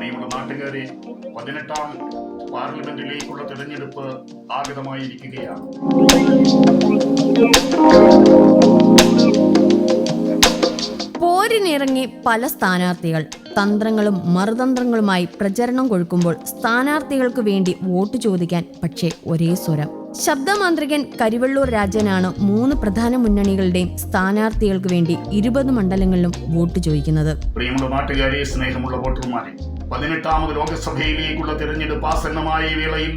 പ്രിയമുള്ള നാട്ടുകാരെ പതിനെട്ടാം പാർലമെന്റിലേക്കുള്ള തെരഞ്ഞെടുപ്പ് ആഗതമായിരിക്കുകയാണ്. പോരിനിറങ്ങി പല സ്ഥാനാർത്ഥികൾ തന്ത്രങ്ങളും മറുതന്ത്രങ്ങളുമായി പ്രചരണം കൊഴുക്കുമ്പോൾ സ്ഥാനാർത്ഥികൾക്ക് വേണ്ടി വോട്ട് ചോദിക്കാൻ പക്ഷേ ഒരേ സ്വരം. ശബ്ദമാന്ത്രികൻ കരിവള്ളൂർ രാജനാണ് മൂന്ന് പ്രധാന മുന്നണികളുടെയും സ്ഥാനാർത്ഥികൾക്ക് വേണ്ടി ഇരുപത് മണ്ഡലങ്ങളിലും വോട്ട് ചോദിക്കുന്നത്. പ്രിയമുള്ള നാട്ടുകാരെ സ്നേഹമുള്ള വോട്ടർമാരെ പതിനെട്ടാമത് ലോകസഭയിലേക്കുള്ള തെരഞ്ഞെടുപ്പ് ആസന്നമായ വേളയിൽ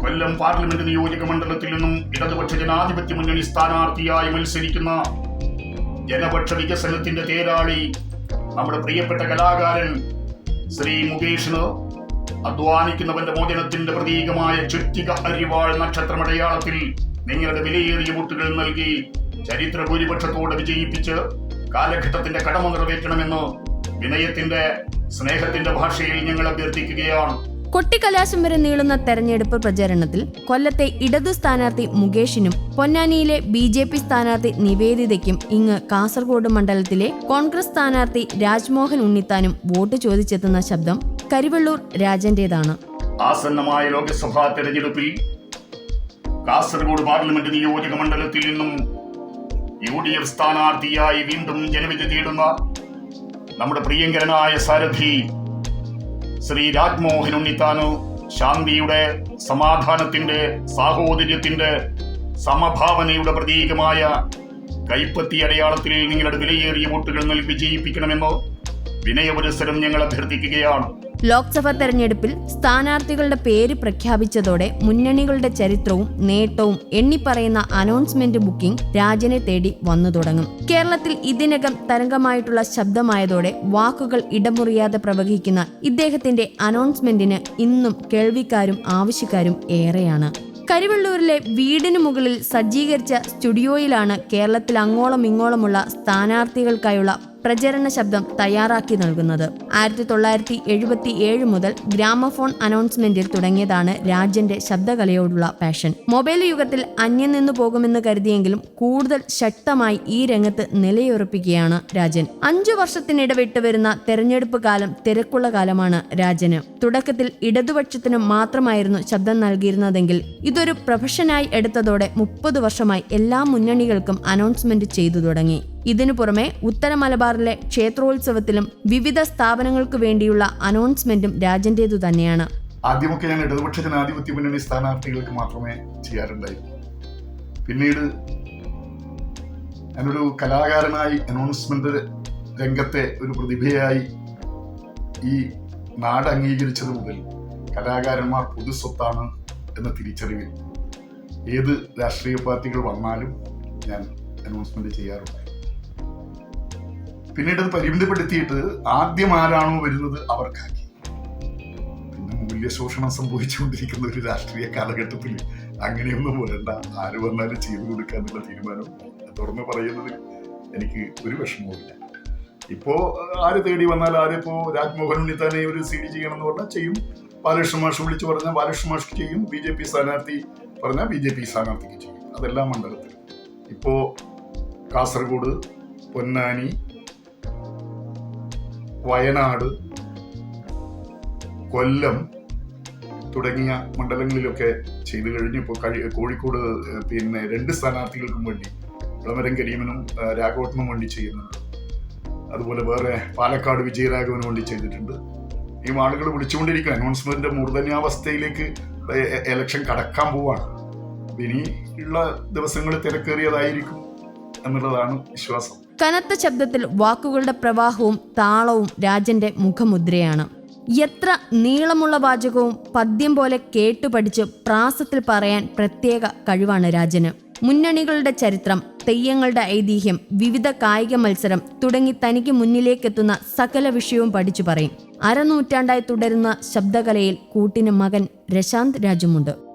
കൊല്ലം പാർലമെന്റ് നിയോജക മണ്ഡലത്തിൽ നിന്നും ഇടതുപക്ഷ ജനാധിപത്യ മുന്നണി സ്ഥാനാർത്ഥിയായി മത്സരിക്കുന്ന ജനപക്ഷ വികസനത്തിന്റെ തേരാളി നമ്മുടെ പ്രിയപ്പെട്ട കലാകാരൻ ശ്രീ മുകേഷിന് അധ്വാനിക്കുന്നവന്റെ മോചനത്തിന്റെ പ്രതീകമായ ചുറ്റിക അരിവാൾ നക്ഷത്രമടയാളത്തിൽ നിങ്ങളുടെ വിലയേറിയ വോട്ടുകൾ നൽകി ചരിത്ര ഭൂരിപക്ഷത്തോടെ വിജയിപ്പിച്ച് കാലഘട്ടത്തിന്റെ കടമ നിറവേറ്റണമെന്ന് വിനയത്തിന്റെ സ്നേഹത്തിന്റെ ഭാഷയിൽ ഞങ്ങൾ അഭ്യർത്ഥിക്കുകയാണ്. കൊട്ടിക്കലാശം വരെ നീളുന്ന തെരഞ്ഞെടുപ്പ് പ്രചരണത്തിൽ കൊല്ലത്തെ ഇടതു സ്ഥാനാർത്ഥി മുകേഷിനും പൊന്നാനിയിലെ ബി ജെ പി സ്ഥാനാർത്ഥി നിവേദിതയ്ക്കും ഇങ്ങ് കാസർഗോഡ് മണ്ഡലത്തിലെ കോൺഗ്രസ് സ്ഥാനാർത്ഥി രാജ്മോഹൻ ഉണ്ണിത്താനും വോട്ട് ചോദിച്ചെത്തുന്ന ശബ്ദം കരിവള്ളൂർ രാജന്റേതാണ്. ആസന്നമായ ലോക്സഭാ തെരഞ്ഞെടുപ്പിൽ കാസർഗോഡ് പാർലമെന്റ് നിയോജക മണ്ഡലത്തിൽ നിന്നും യു ഡി എഫ് സ്ഥാനാർത്ഥിയായി വീണ്ടും ജനവിധി തേടുന്ന നമ്മുടെ പ്രിയങ്കരനായ സാരഥി ശ്രീ രാജ്മോഹൻ ഉണ്ണിത്താനു ശാന്തിയുടെ സമാധാനത്തിന്റെ സാഹോദര്യത്തിന്റെ സമഭാവനയുടെ പ്രതീകമായ കൈപ്പത്തി അടയാളത്തിൽ നിങ്ങളുടെ വിലയേറിയ വോട്ടുകൾ നൽകി വിജയിപ്പിക്കണമെന്നോ വിനയപുരസരം ഞങ്ങൾ അഭ്യർത്ഥിക്കുകയാണ്. ലോക്സഭാ തെരഞ്ഞെടുപ്പിൽ സ്ഥാനാർത്ഥികളുടെ പേര് പ്രഖ്യാപിച്ചതോടെ മുന്നണികളുടെ ചരിത്രവും നേട്ടവും എണ്ണിപ്പറയുന്ന അനൗൺസ്മെന്റ് ബുക്കിംഗ് രാജനെ തേടി വന്നു തുടങ്ങും. കേരളത്തിൽ ഇതിനകം തരംഗമായിട്ടുള്ള ശബ്ദമായതോടെ വാക്കുകൾ ഇടമുറിയാതെ പ്രവഹിക്കുന്ന ഇദ്ദേഹത്തിന്റെ അനൗൺസ്മെന്റിന് ഇന്നും കേൾവിക്കാരും ആവശ്യക്കാരും ഏറെയാണ്. കരിവള്ളൂരിലെ വീടിന് മുകളിൽ സജ്ജീകരിച്ച സ്റ്റുഡിയോയിലാണ് കേരളത്തിൽ അങ്ങോളം ഇങ്ങോളമുള്ള സ്ഥാനാർത്ഥികൾക്കായുള്ള പ്രചരണ ശബ്ദം തയ്യാറാക്കി നൽകുന്നത്. ആയിരത്തി തൊള്ളായിരത്തി എഴുപത്തി ഏഴ് മുതൽ ഗ്രാമഫോൺ അനൗൺസ്മെന്റിൽ തുടങ്ങിയതാണ് രാജ്യന്റെ ശബ്ദകലയോടുള്ള പാഷൻ. മൊബൈൽ യുഗത്തിൽ അന്യം നിന്നു പോകുമെന്ന് കരുതിയെങ്കിലും കൂടുതൽ ശക്തമായി ഈ രംഗത്ത് നിലയുറപ്പിക്കുകയാണ് രാജൻ. അഞ്ചു വർഷത്തിനിടവിട്ട് വരുന്ന തെരഞ്ഞെടുപ്പ് കാലം തിരക്കുള്ള കാലമാണ് രാജന്. തുടക്കത്തിൽ ഇടതുപക്ഷത്തിന് മാത്രമായിരുന്നു ശബ്ദം നൽകിയിരുന്നതെങ്കിൽ ഇതൊരു പ്രൊഫഷനായി എടുത്തതോടെ മുപ്പത് വർഷമായി എല്ലാ മുന്നണികൾക്കും അനൗൺസ്മെന്റ് ചെയ്തു തുടങ്ങി. ഇതിനു പുറമെ ഉത്തര മലബാറിലെ ക്ഷേത്രോത്സവത്തിലും വിവിധ സ്ഥാപനങ്ങൾക്ക് വേണ്ടിയുള്ള അനൗൺസ്മെന്റും രാജന്റേതു തന്നെയാണ്. ആദ്യമൊക്കെ ഞാൻ ഇടതുപക്ഷ ജനാധിപത്യ മുന്നണി സ്ഥാനാർത്ഥികൾക്ക് മാത്രമേ ചെയ്യാറുണ്ടായിരുന്നു പിന്നീട് ഞാനൊരു കലാകാരനായി അനൗൺസ്മെന്റ് രംഗത്തെ ഒരു പ്രതിഭയായി ഈ നാട് അംഗീകരിച്ചത് മുതൽ കലാകാരന്മാർ പൊതുസ്വത്താണ് എന്ന തിരിച്ചറിവിൽ ഏത് രാഷ്ട്രീയ പാർട്ടികൾ വന്നാലും ഞാൻ അനൗൺസ്മെന്റ് ചെയ്യാറുണ്ട്. പിന്നീട് അത് പരിമിതപ്പെടുത്തിയിട്ട് ആദ്യം ആരാണോ വരുന്നത് അവർക്കാക്കി. പിന്നെ മൂല്യശോഷണം സംഭവിച്ചുകൊണ്ടിരിക്കുന്ന ഒരു രാഷ്ട്രീയ കാലഘട്ടത്തിൽ അങ്ങനെയൊന്നും വരണ്ട. ആര് വന്നാലും ചെയ്തു കൊടുക്കാന്നുള്ള തീരുമാനം തുറന്നു പറയുന്നതിൽ എനിക്ക് ഒരു വിഷമവുമില്ല. ഇപ്പോ ആര് തേടി വന്നാൽ ആരിപ്പോ രാജ്മോഹൻ തന്നെ ഒരു സി ഡി ചെയ്യണം എന്ന് പറഞ്ഞാൽ ചെയ്യും. ബാലകൃഷ്ണ മാഷ് വിളിച്ചു പറഞ്ഞാൽ ബാലകൃഷ്ണ മാഷ് ചെയ്യും. ബി ജെ പി സ്ഥാനാർത്ഥി പറഞ്ഞാൽ ബി ജെ പി സ്ഥാനാർത്ഥിക്ക് ചെയ്യും. അതെല്ലാം മണ്ഡലത്തിൽ. ഇപ്പോ കാസർഗോഡ് പൊന്നാനി വയനാട് കൊല്ലം തുടങ്ങിയ മണ്ഡലങ്ങളിലൊക്കെ ചെയ്തു കഴിഞ്ഞു. ഇപ്പോൾ കഴി കോഴിക്കോട് പിന്നെ രണ്ട് സ്ഥാനാർത്ഥികൾക്കും വേണ്ടി വിളമരം കരീമനും രാഘവട്ടനും വേണ്ടി ചെയ്യുന്നുണ്ട്. അതുപോലെ വേറെ പാലക്കാട് വിജയരാഘവന് വേണ്ടി ചെയ്തിട്ടുണ്ട്. ഈ ആളുകൾ വിളിച്ചുകൊണ്ടിരിക്കുക അനൗൺസ്മെന്റിന്റെ മൂർധന്യാവസ്ഥയിലേക്ക് എലക്ഷൻ കടക്കാൻ പോവാണ്. ഇനി ഉള്ള ദിവസങ്ങൾ തിരക്കേറിയതായിരിക്കും എന്നുള്ളതാണ് വിശ്വാസം. കനത്ത ശബ്ദത്തിൽ വാക്കുകളുടെ പ്രവാഹവും താളവും രാജന്റെ മുഖമുദ്രയാണ്. എത്ര നീളമുള്ള വാചകവും പദ്യം പോലെ കേട്ടുപഠിച്ച് പ്രാസത്തിൽ പറയാൻ പ്രത്യേക കഴിവാണ് രാജന്. മുന്നണികളുടെ ചരിത്രം തെയ്യങ്ങളുടെ ഐതിഹ്യം വിവിധ കായിക മത്സരം തുടങ്ങി തനിക്ക് മുന്നിലേക്കെത്തുന്ന സകല വിഷയവും പഠിച്ചു പറയും. അരനൂറ്റാണ്ടായി തുടരുന്ന ശബ്ദകലയിൽ കൂട്ടിന് മകൻ രശാന്ത് രാജുമുണ്ട്.